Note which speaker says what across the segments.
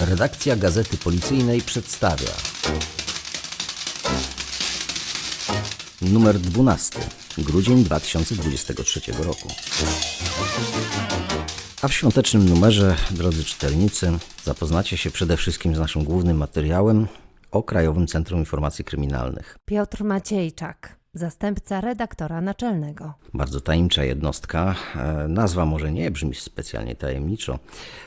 Speaker 1: Redakcja Gazety Policyjnej przedstawia numer 12, grudzień 2023 roku. A w świątecznym numerze, drodzy czytelnicy, zapoznacie się przede wszystkim z naszym głównym materiałem o Krajowym Centrum Informacji Kryminalnych.
Speaker 2: Piotr Maciejczak, zastępca redaktora naczelnego.
Speaker 1: Bardzo tajemnicza jednostka. E, Nazwa może nie brzmi specjalnie tajemniczo,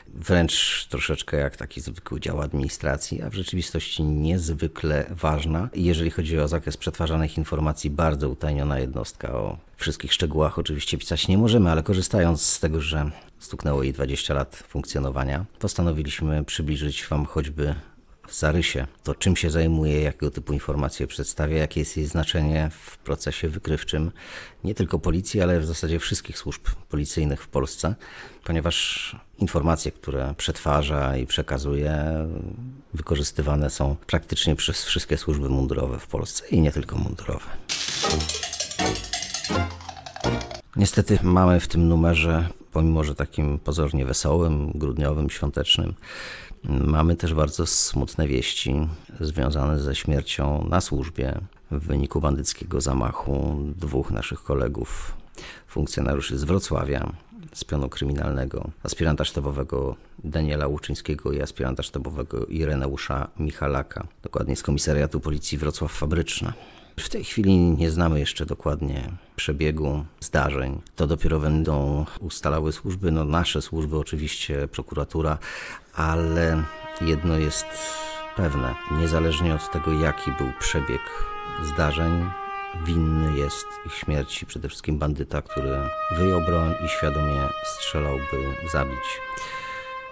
Speaker 1: wręcz troszeczkę jak taki zwykły dział administracji, a w rzeczywistości niezwykle ważna. Jeżeli chodzi o zakres przetwarzanych informacji, bardzo utajniona jednostka. O wszystkich szczegółach oczywiście pisać nie możemy, ale korzystając z tego, że stuknęło jej 20 lat funkcjonowania, postanowiliśmy przybliżyć Wam choćby w zarysie to, czym się zajmuje, jakiego typu informacje przedstawia, jakie jest jej znaczenie w procesie wykrywczym nie tylko policji, ale w zasadzie wszystkich służb policyjnych w Polsce, ponieważ informacje, które przetwarza i przekazuje, wykorzystywane są praktycznie przez wszystkie służby mundurowe w Polsce i nie tylko mundurowe. Niestety mamy w tym numerze, pomimo że takim pozornie wesołym, grudniowym, świątecznym, mamy też bardzo smutne wieści związane ze śmiercią na służbie w wyniku bandyckiego zamachu dwóch naszych kolegów, funkcjonariuszy z Wrocławia, z pionu kryminalnego, aspiranta sztabowego Daniela Łuczyńskiego i aspiranta sztabowego Ireneusza Michalaka, dokładnie z komisariatu policji Wrocław Fabryczna. W tej chwili nie znamy jeszcze dokładnie przebiegu zdarzeń. To dopiero będą ustalały służby, no nasze służby, oczywiście prokuratura, ale jedno jest pewne. Niezależnie od tego, jaki był przebieg zdarzeń, winny jest ich śmierci przede wszystkim bandyta, który wyjął broń i świadomie strzelał, by zabić.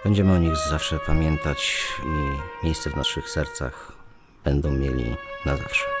Speaker 1: Będziemy o nich zawsze pamiętać i miejsce w naszych sercach będą mieli na zawsze.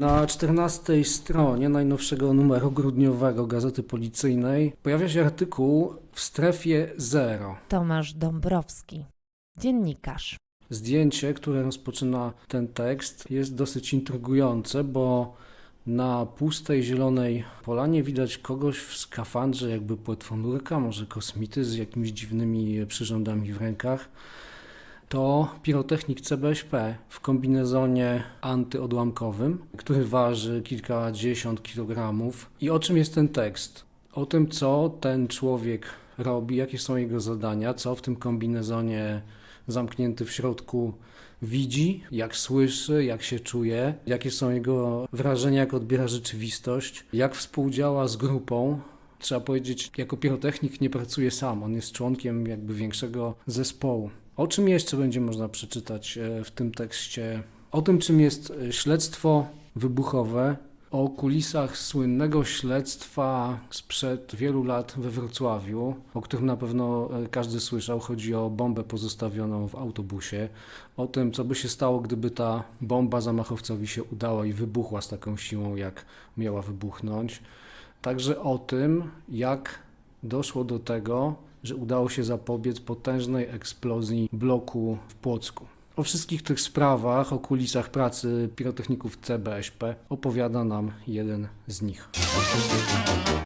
Speaker 3: Na 14 stronie najnowszego numeru grudniowego Gazety Policyjnej pojawia się artykuł w strefie zero.
Speaker 2: Tomasz Dąbrowski, dziennikarz.
Speaker 3: Zdjęcie, które rozpoczyna ten tekst, jest dosyć intrygujące, bo na pustej zielonej polanie widać kogoś w skafandrze, jakby płetwonurka, może kosmity z jakimiś dziwnymi przyrządami w rękach. To pirotechnik CBŚP w kombinezonie antyodłamkowym, który waży kilkadziesiąt kilogramów. I o czym jest ten tekst? O tym, co ten człowiek robi, jakie są jego zadania, co w tym kombinezonie zamknięty w środku widzi, jak słyszy, jak się czuje, jakie są jego wrażenia, jak odbiera rzeczywistość, jak współdziała z grupą. Trzeba powiedzieć, jako pirotechnik nie pracuje sam, on jest członkiem jakby większego zespołu. O czym jeszcze będzie można przeczytać e, w tym tekście? O tym, czym jest e, śledztwo wybuchowe, o kulisach słynnego śledztwa sprzed wielu lat we Wrocławiu, o którym na pewno e, każdy słyszał. Chodzi o bombę pozostawioną w autobusie, o tym, co by się stało, gdyby ta bomba zamachowcowi się udała i wybuchła z taką siłą, jak miała wybuchnąć. Także o tym, jak doszło do tego, że udało się zapobiec potężnej eksplozji bloku w Płocku. O wszystkich tych sprawach, o kulisach pracy pirotechników CBŚP opowiada nam jeden z nich.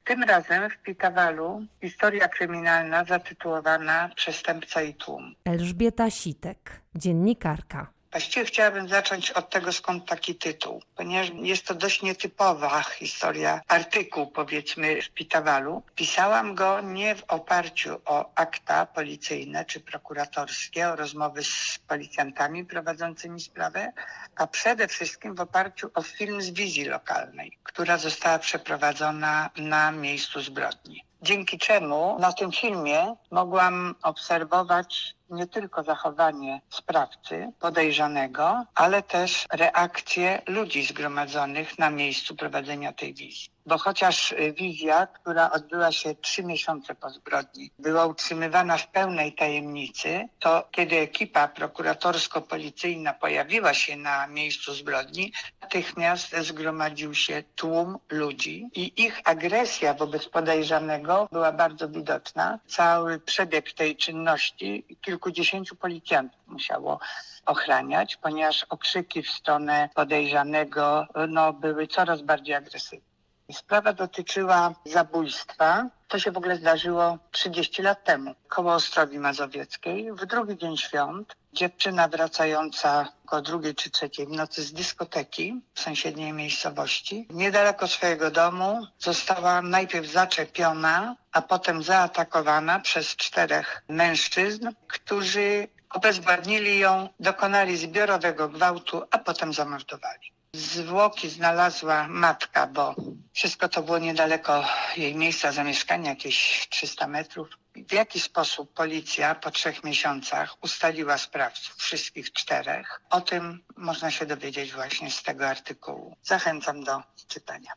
Speaker 4: Tym razem w Pitawalu historia kryminalna zatytułowana Przestępca i tłum.
Speaker 2: Elżbieta Sitek, dziennikarka.
Speaker 4: Właściwie chciałabym zacząć od tego, skąd taki tytuł, ponieważ jest to dość nietypowa historia, artykuł powiedzmy w Pitawalu. Pisałam go nie w oparciu o akta policyjne czy prokuratorskie, o rozmowy z policjantami prowadzącymi sprawę, a przede wszystkim w oparciu o film z wizji lokalnej, która została przeprowadzona na miejscu zbrodni. Dzięki czemu na tym filmie mogłam obserwować nie tylko zachowanie sprawcy podejrzanego, ale też reakcje ludzi zgromadzonych na miejscu prowadzenia tej wizji. Bo chociaż y, wizja, która odbyła się trzy miesiące po zbrodni, była utrzymywana w pełnej tajemnicy, to kiedy ekipa prokuratorsko-policyjna pojawiła się na miejscu zbrodni, natychmiast zgromadził się tłum ludzi i ich agresja wobec podejrzanego była bardzo widoczna. Cały przebieg tej czynności kilkudziesięciu policjantów musiało ochraniać, ponieważ okrzyki w stronę podejrzanego no, były coraz bardziej agresywne. Sprawa dotyczyła zabójstwa. To się w ogóle zdarzyło 30 lat temu, koło Ostrowi Mazowieckiej. W drugi dzień świąt dziewczyna wracająca o drugiej czy trzeciej w nocy z dyskoteki w sąsiedniej miejscowości, niedaleko swojego domu, została najpierw zaczepiona, a potem zaatakowana przez czterech mężczyzn, którzy obezwładnili ją, dokonali zbiorowego gwałtu, a potem zamordowali. Zwłoki znalazła matka, bo wszystko to było niedaleko jej miejsca zamieszkania, jakieś 300 metrów. W jaki sposób policja po trzech miesiącach ustaliła sprawców, wszystkich czterech? O tym można się dowiedzieć właśnie z tego artykułu. Zachęcam do czytania.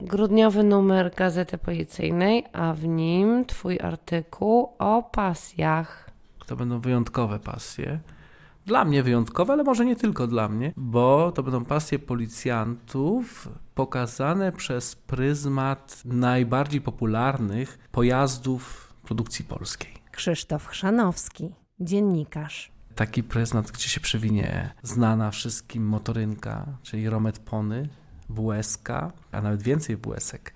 Speaker 2: Grudniowy numer Gazety Policyjnej, a w nim twój artykuł o pasjach.
Speaker 5: To będą wyjątkowe pasje. Dla mnie wyjątkowe, ale może nie tylko dla mnie, bo to będą pasje policjantów pokazane przez pryzmat najbardziej popularnych pojazdów produkcji polskiej.
Speaker 2: Krzysztof Chrzanowski, dziennikarz.
Speaker 5: Taki pryzmat, gdzie się przewinie znana wszystkim motorynka, czyli Romet Pony, WSK, a nawet więcej WSek,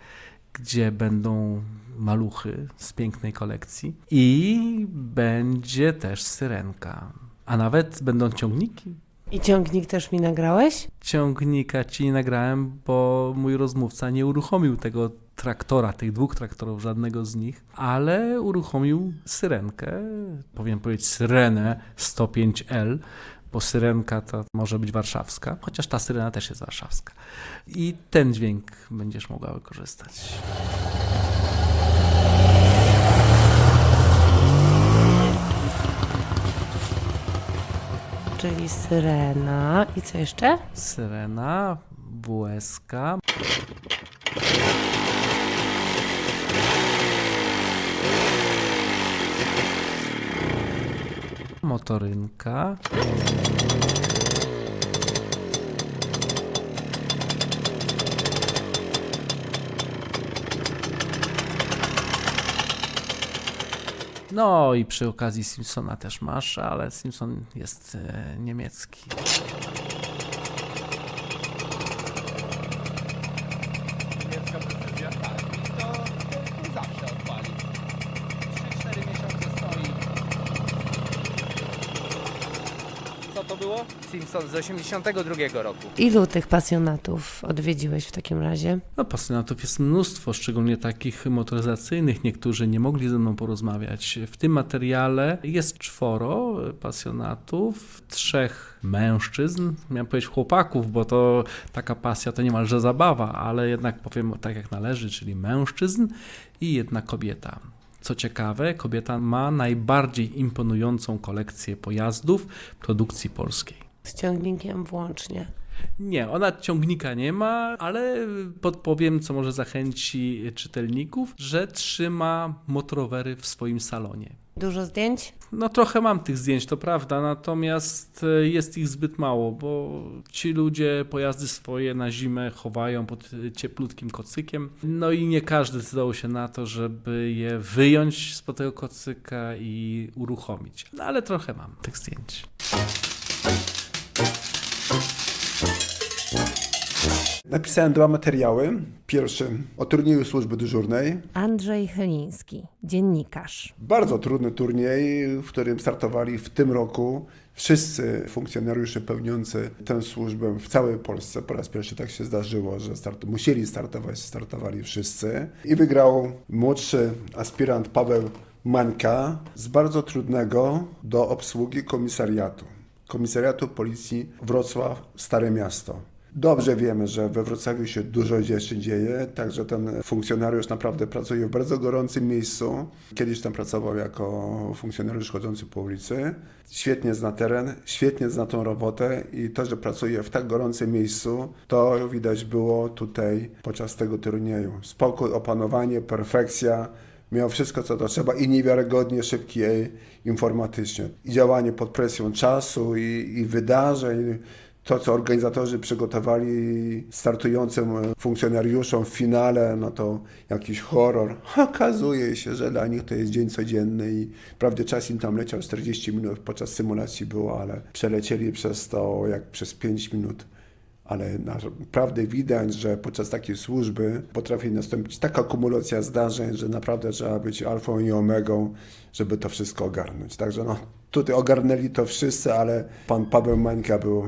Speaker 5: gdzie będą maluchy z pięknej kolekcji i będzie też syrenka. A nawet będą ciągniki.
Speaker 2: I ciągnik też mi nagrałeś?
Speaker 5: Ciągnika ci nie nagrałem, bo mój rozmówca nie uruchomił tego traktora, tych dwóch traktorów, żadnego z nich, ale uruchomił syrenkę, powiem powiedzieć syrenę 105L, bo syrenka to może być warszawska, chociaż ta syrena też jest warszawska. I ten dźwięk będziesz mogła wykorzystać.
Speaker 2: Czyli syrena. I co jeszcze?
Speaker 5: Syrena, WSK, motorynka, No i przy okazji Simpsona też masz, ale Simpson jest e, niemiecki.
Speaker 6: Niemiecka precyzja, tak. I to, to, to zawsze odpali. 3-4 miesiące stoi. Co to z 82 roku.
Speaker 2: Ilu tych pasjonatów odwiedziłeś w takim razie?
Speaker 5: No, pasjonatów jest mnóstwo, szczególnie takich motoryzacyjnych. Niektórzy nie mogli ze mną porozmawiać. W tym materiale jest czworo pasjonatów, trzech mężczyzn. Miałem powiedzieć chłopaków, bo to taka pasja to niemalże zabawa, ale jednak powiem tak jak należy, czyli mężczyzn i jedna kobieta. Co ciekawe, kobieta ma najbardziej imponującą kolekcję pojazdów produkcji polskiej.
Speaker 2: Z ciągnikiem włącznie.
Speaker 5: Nie, ona ciągnika nie ma, ale podpowiem, co może zachęci czytelników, że trzyma motorowery w swoim salonie.
Speaker 2: Dużo zdjęć?
Speaker 5: No trochę mam tych zdjęć, to prawda, natomiast e, jest ich zbyt mało, bo ci ludzie pojazdy swoje na zimę chowają pod e, cieplutkim kocykiem. No i nie każdy zdecydował się na to, żeby je wyjąć spod tego kocyka i uruchomić. No ale trochę mam tych zdjęć.
Speaker 7: Napisałem dwa materiały. Pierwszy o turnieju służby dyżurnej.
Speaker 2: Andrzej Chyliński, dziennikarz.
Speaker 7: Bardzo trudny turniej, w którym startowali w tym roku wszyscy funkcjonariusze pełniący tę służbę w całej Polsce. Po raz pierwszy tak się zdarzyło, że start, musieli startować, startowali wszyscy. I wygrał młodszy aspirant Paweł Mańka z bardzo trudnego do obsługi komisariatu. Komisariatu Policji Wrocław Stare Miasto. Dobrze wiemy, że we Wrocławiu się dużo rzeczy dzieje, także ten funkcjonariusz naprawdę pracuje w bardzo gorącym miejscu. Kiedyś tam pracował jako funkcjonariusz chodzący po ulicy. Świetnie zna teren, świetnie zna tą robotę i to, że pracuje w tak gorącym miejscu, to widać było tutaj podczas tego turnieju. Spokój, opanowanie, perfekcja. Miał wszystko, co to trzeba i niewiarygodnie szybki e, informatycznie. I działanie pod presją czasu i, i wydarzeń. To, co organizatorzy przygotowali startującym funkcjonariuszom w finale, no to jakiś horror. Okazuje się, że dla nich to jest dzień codzienny i prawdę czas im tam leciał 40 minut, podczas symulacji było, ale przelecieli przez to jak przez 5 minut ale naprawdę widać, że podczas takiej służby potrafi nastąpić taka kumulacja zdarzeń, że naprawdę trzeba być alfą i omegą, żeby to wszystko ogarnąć. Także no, tutaj ogarnęli to wszyscy, ale pan Paweł Mańka był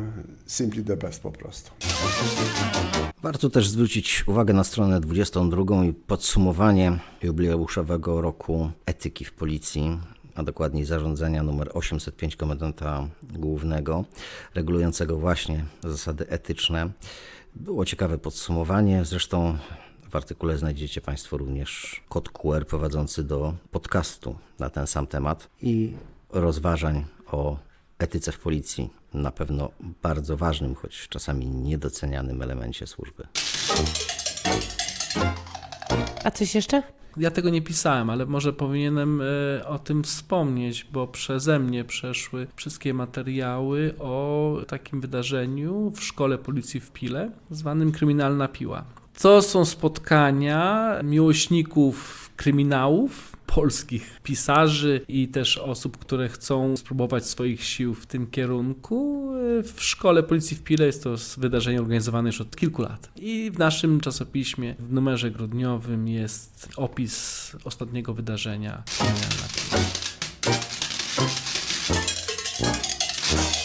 Speaker 7: simply the best po prostu.
Speaker 1: Warto też zwrócić uwagę na stronę 22 i podsumowanie jubileuszowego roku etyki w policji, a dokładniej zarządzenia numer 805 komendanta głównego, regulującego właśnie zasady etyczne. Było ciekawe podsumowanie, zresztą w artykule znajdziecie Państwo również kod QR prowadzący do podcastu na ten sam temat i rozważań o etyce w policji, na pewno bardzo ważnym, choć czasami niedocenianym elemencie służby.
Speaker 2: A coś jeszcze?
Speaker 5: Ja tego nie pisałem, ale może powinienem e, o tym wspomnieć, bo przeze mnie przeszły wszystkie materiały o takim wydarzeniu w szkole policji w Pile, zwanym Kryminalna Piła. To są spotkania miłośników kryminałów, polskich pisarzy i też osób, które chcą spróbować swoich sił w tym kierunku. W szkole policji w Pile jest to wydarzenie organizowane już od kilku lat. I w naszym czasopiśmie, w numerze grudniowym jest opis ostatniego wydarzenia.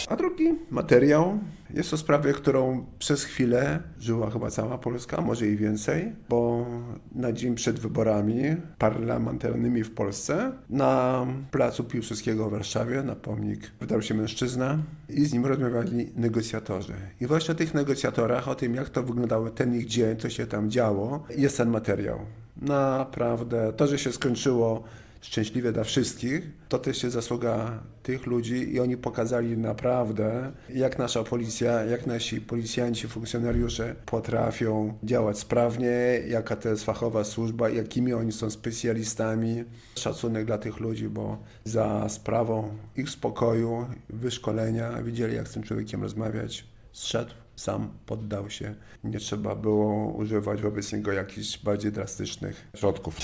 Speaker 7: A drugi materiał jest o sprawie, którą przez chwilę żyła chyba cała Polska, może i więcej, bo na dzień przed wyborami parlamentarnymi w Polsce na placu Piłsudskiego w Warszawie na pomnik wydał się mężczyzna i z nim rozmawiali negocjatorzy. I właśnie o tych negocjatorach, o tym jak to wyglądało ten ich dzień, co się tam działo, jest ten materiał. Naprawdę, to, że się skończyło szczęśliwie dla wszystkich, to też jest zasługa tych ludzi i oni pokazali naprawdę, jak nasza policja, jak nasi policjanci, funkcjonariusze potrafią działać sprawnie, jaka to jest fachowa służba, jakimi oni są specjalistami. Szacunek dla tych ludzi, bo za sprawą ich spokoju, wyszkolenia, widzieli jak z tym człowiekiem rozmawiać, zszedł, sam poddał się. Nie trzeba było używać wobec niego jakichś bardziej drastycznych środków.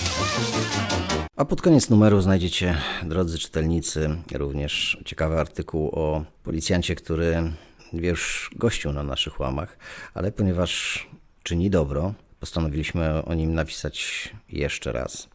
Speaker 1: A pod koniec numeru znajdziecie, drodzy czytelnicy, również ciekawy artykuł o policjancie, który już gościł na naszych łamach, ale ponieważ czyni dobro, postanowiliśmy o nim napisać jeszcze raz.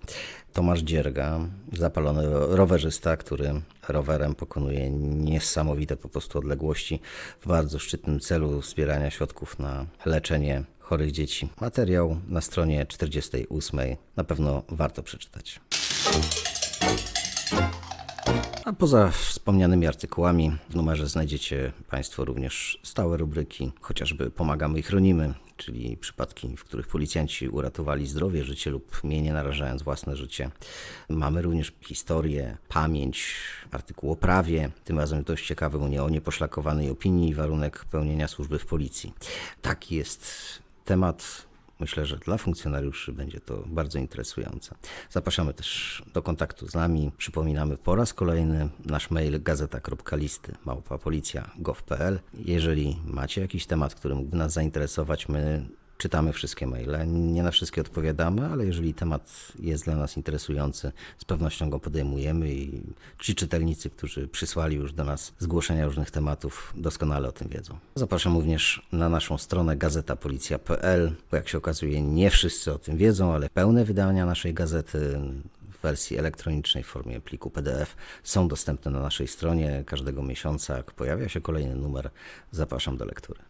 Speaker 1: Tomasz Dzierga, zapalony rowerzysta, który rowerem pokonuje niesamowite po prostu odległości w bardzo szczytnym celu zbierania środków na leczenie chorych dzieci. Materiał na stronie 48 na pewno warto przeczytać. A poza wspomnianymi artykułami w numerze znajdziecie Państwo również stałe rubryki, chociażby Pomagamy i chronimy, czyli przypadki, w których policjanci uratowali zdrowie, życie lub mienie narażając własne życie. Mamy również historię, pamięć, artykuł o prawie, tym razem dość ciekawy nie o nieposzlakowanej opinii i warunek pełnienia służby w policji. Taki jest temat Myślę, że dla funkcjonariuszy będzie to bardzo interesujące. Zapraszamy też do kontaktu z nami. Przypominamy po raz kolejny nasz mail gazeta.listy małpapolicja.gov.pl. Jeżeli macie jakiś temat, który mógłby nas zainteresować, my czytamy wszystkie maile. Nie na wszystkie odpowiadamy, ale jeżeli temat jest dla nas interesujący, z pewnością go podejmujemy i ci czytelnicy, którzy przysłali już do nas zgłoszenia różnych tematów, doskonale o tym wiedzą. Zapraszam również na naszą stronę gazetapolicja.pl, bo jak się okazuje, nie wszyscy o tym wiedzą, ale pełne wydania naszej gazety w wersji elektronicznej w formie pliku PDF są dostępne na naszej stronie każdego miesiąca. Jak pojawia się kolejny numer, zapraszam do lektury.